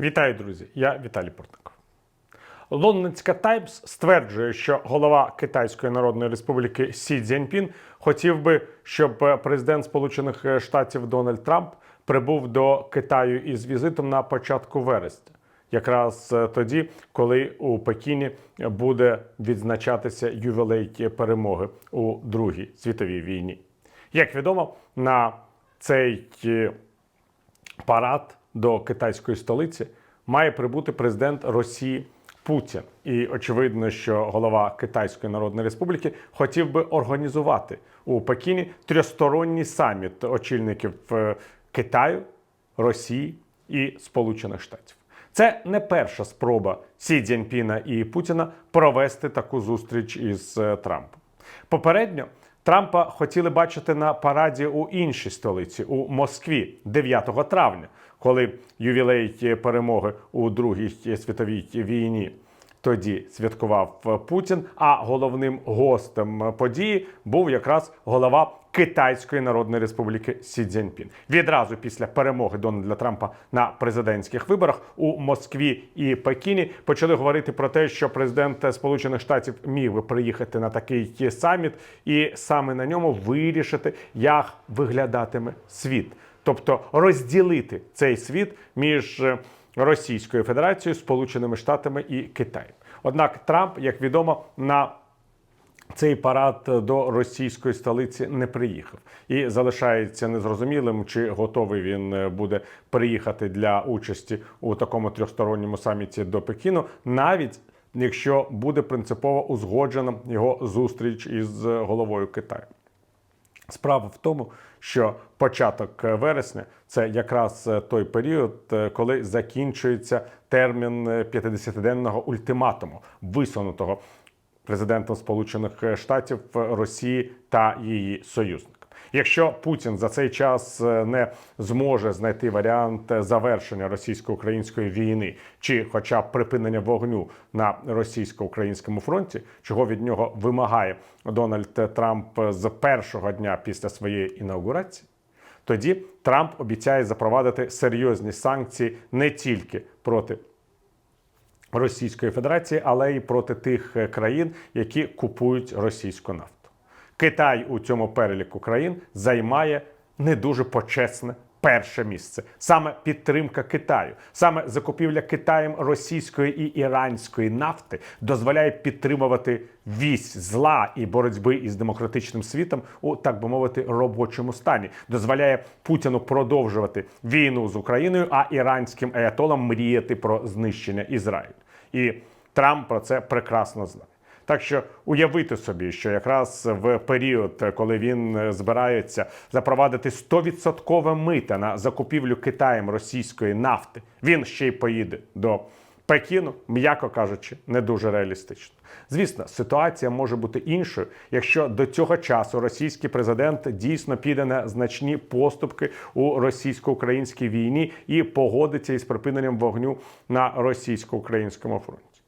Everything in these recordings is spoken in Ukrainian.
Вітаю, друзі! Я Віталій Портников. Лондонська Таймс стверджує, що голова Китайської Народної Республіки Сі Цзіньпін хотів би, щоб президент Сполучених Штатів Дональд Трамп прибув до Китаю із візитом на початку вересня, якраз е, тоді, коли у Пекіні буде відзначатися ювілей перемоги у Другій світовій війні. Як відомо, на цей е, парад до китайської столиці має прибути президент Росії Путін. І очевидно, що голова Китайської Народної Республіки хотів би організувати у Пекіні трьохсторонній саміт очільників е, Китаю, Росії і Сполучених Штатів. Це не перша спроба Сі Цзіньпіна і Путіна провести таку зустріч із е, Трампом. Попередньо Трампа хотіли бачити на параді у іншій столиці у Москві 9 травня, коли ювілей перемоги у Другій світовій війні. Тоді святкував Путін. А головним гостем події був якраз голова Китайської Народної Республіки Сі Цзіньпін. Відразу після перемоги Дональда Трампа на президентських виборах у Москві і Пекіні почали говорити про те, що президент Сполучених Штатів міг приїхати на такий саміт, і саме на ньому вирішити, як виглядатиме світ, тобто розділити цей світ між е, Російською Федерацією, Сполученими Штатами і Китаєм. Однак Трамп, як відомо, на цей парад до російської столиці не приїхав і залишається незрозумілим, чи готовий він е, буде приїхати для участі у такому трьохсторонньому саміті до Пекіну, навіть якщо буде принципово узгоджена його зустріч із головою Китаю. Справа в тому, що початок вересня це якраз е, той період, е, коли закінчується термін е, 50-денного ультиматуму, висунутого президентом Сполучених Штатів Росії та її союзникам. Якщо Путін за цей час е, не зможе знайти варіант завершення російсько-української війни чи, хоча б припинення вогню на російсько-українському фронті, чого від нього вимагає Дональд Трамп з першого дня після своєї інаугурації, тоді Трамп обіцяє запровадити серйозні санкції не тільки проти Російської Федерації, але й проти тих е, країн, які купують російську нафту. Китай у цьому переліку країн займає не дуже почесне перше місце. Саме підтримка Китаю, саме закупівля Китаєм російської і іранської нафти дозволяє підтримувати вісь зла і боротьби із демократичним світом у так би мовити робочому стані. Дозволяє Путіну продовжувати війну з Україною, а іранським аятолам мріяти про знищення Ізраїлю. І Трамп про це прекрасно знає. Так що уявити собі, що якраз в період, коли він збирається запровадити 100% мита на закупівлю Китаєм російської нафти, він ще й поїде до Пекіну, м'яко кажучи, не дуже реалістично. Звісно, ситуація може бути іншою, якщо до цього часу російський президент дійсно піде на значні поступки у російсько-українській війні і погодиться із припиненням вогню на російсько-українському фронті.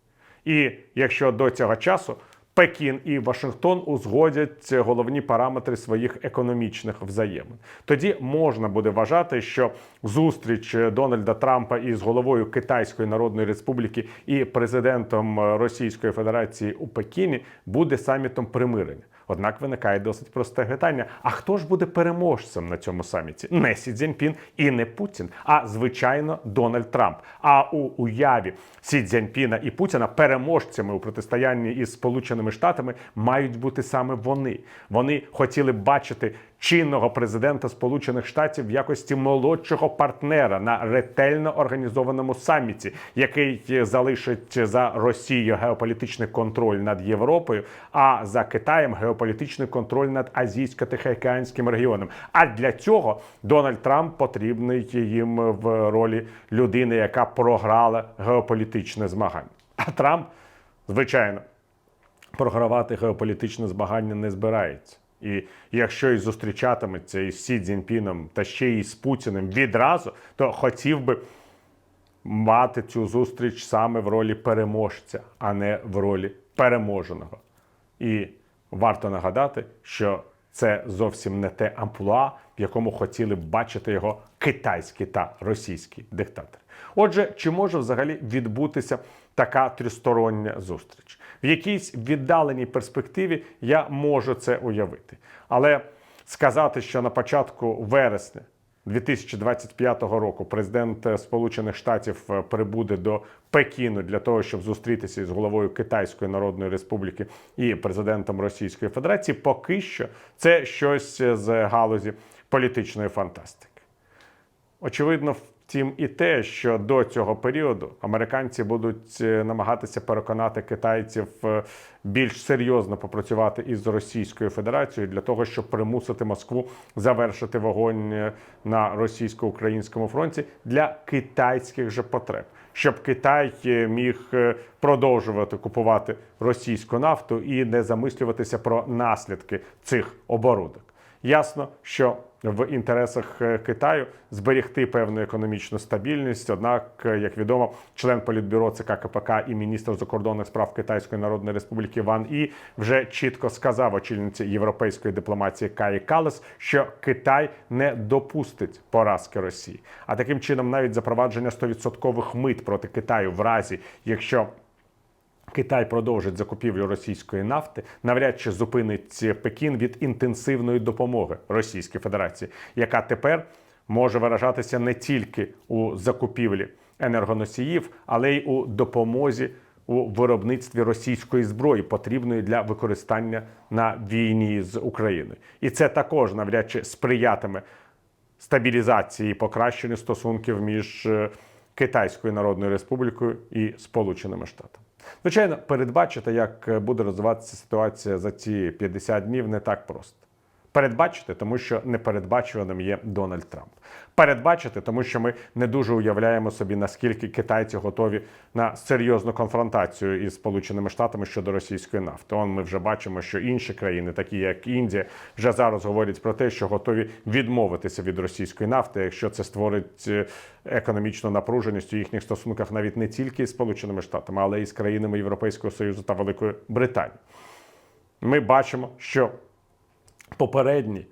І якщо до цього часу Пекін і Вашингтон узгодять головні параметри своїх економічних взаємин, тоді можна буде вважати, що зустріч Дональда Трампа із головою Китайської Народної Республіки і президентом Російської Федерації у Пекіні буде самітом примирення. Однак виникає досить просте питання: а хто ж буде переможцем на цьому саміті? Не Сі Цзіньпін і не Путін, а звичайно Дональд Трамп. А у уяві Сі Цзіньпіна і Путіна переможцями у протистоянні із Сполученими Штатами мають бути саме вони. Вони хотіли бачити чинного президента Сполучених Штатів в якості молодшого партнера на ретельно організованому саміті, який залишить за Росією геополітичний контроль над Європою, а за Китаєм геополітичний контроль над азійсько-тихоокеанським регіоном. А для цього Дональд Трамп потрібний їм в ролі людини, яка програла геополітичне змагання. А Трамп, звичайно, програвати геополітичне змагання не збирається. І якщо і зустрічатиметься із Сі Цзіньпіном та ще й з Путіним відразу, то хотів би мати цю зустріч саме в ролі переможця, а не в ролі переможеного. І варто нагадати, що це зовсім не те амплуа, в якому хотіли б бачити його китайські та російські диктатори. Отже, чи може взагалі відбутися така трьохстороння зустріч? В якійсь віддаленій перспективі я можу це уявити. Але сказати, що на початку вересня 2025 року президент е, Сполучених Штатів е, прибуде до Пекіну для того, щоб зустрітися із головою Китайської Народної Республіки і президентом Російської Федерації, поки що це щось з галузі політичної фантастики. Очевидно, втім, і те, що до цього періоду американці будуть е, намагатися переконати китайців е, більш серйозно попрацювати із Російською Федерацією для того, щоб примусити Москву завершити вогонь е, на російсько-українському фронті для китайських же потреб, щоб Китай міг продовжувати купувати російську нафту і не замислюватися про наслідки цих оборудок. Ясно, що в інтересах е, Китаю зберегти певну економічну стабільність. Однак, е, як відомо, член політбюро ЦК КПК і міністр закордонних справ Китайської Народної Республіки Ван І вже чітко сказав очільниці європейської дипломатії Каї Калес, що Китай не допустить поразки Росії. А таким чином, навіть запровадження 100% мит проти Китаю в разі, якщо Китай продовжить закупівлю російської нафти, навряд чи зупинить Пекін від інтенсивної допомоги Російській Федерації, яка тепер може виражатися не тільки у закупівлі енергоносіїв, але й у допомозі у виробництві російської зброї, потрібної для використання на війні з Україною. І це також навряд чи сприятиме стабілізації і покращенню стосунків між е, Китайською Народною Республікою і Сполученими Штатами. Звичайно, передбачити, як буде розвиватися ситуація за ці 50 днів, не так просто. Передбачити, тому що непередбачуваним є Дональд Трамп. Передбачити, тому що ми не дуже уявляємо собі, наскільки китайці готові на серйозну конфронтацію із Сполученими Штатами щодо російської нафти. Он ми вже бачимо, що інші країни, такі як Індія, вже зараз говорять про те, що готові відмовитися від російської нафти, якщо це створить е, економічну напруженість у їхніх стосунках навіть не тільки з Сполученими Штатами, але й з країнами Європейського Союзу та Великої Британії. Ми бачимо, що попередні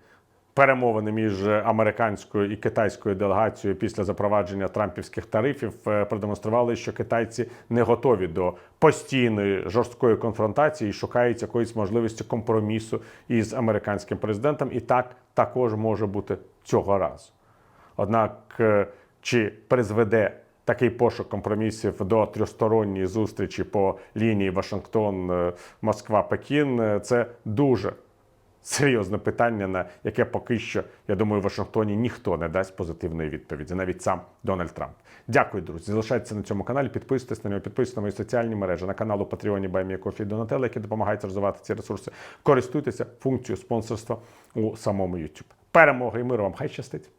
перемовини між американською і китайською делегацією після запровадження трампівських тарифів е, продемонстрували, що китайці не готові до постійної жорсткої конфронтації і шукають якоїсь можливості компромісу із американським президентом. І так також може бути цього разу. Однак, е, чи призведе такий пошук компромісів до трьохсторонньої зустрічі по лінії Вашингтон, е, Москва, Пекін, це дуже серйозне питання, на яке поки що, я думаю, в Вашингтоні ніхто не дасть позитивної відповіді, навіть сам Дональд Трамп. Дякую, друзі. Залишайтеся на цьому каналі, підписуйтесь на нього, підписуйтесь на мої соціальні мережі, на канал у Патреоні Баймія Кофі Донателла, які допомагають розвивати ці ресурси. Користуйтеся функцією спонсорства у самому YouTube. Перемоги і миру вам хай щастить!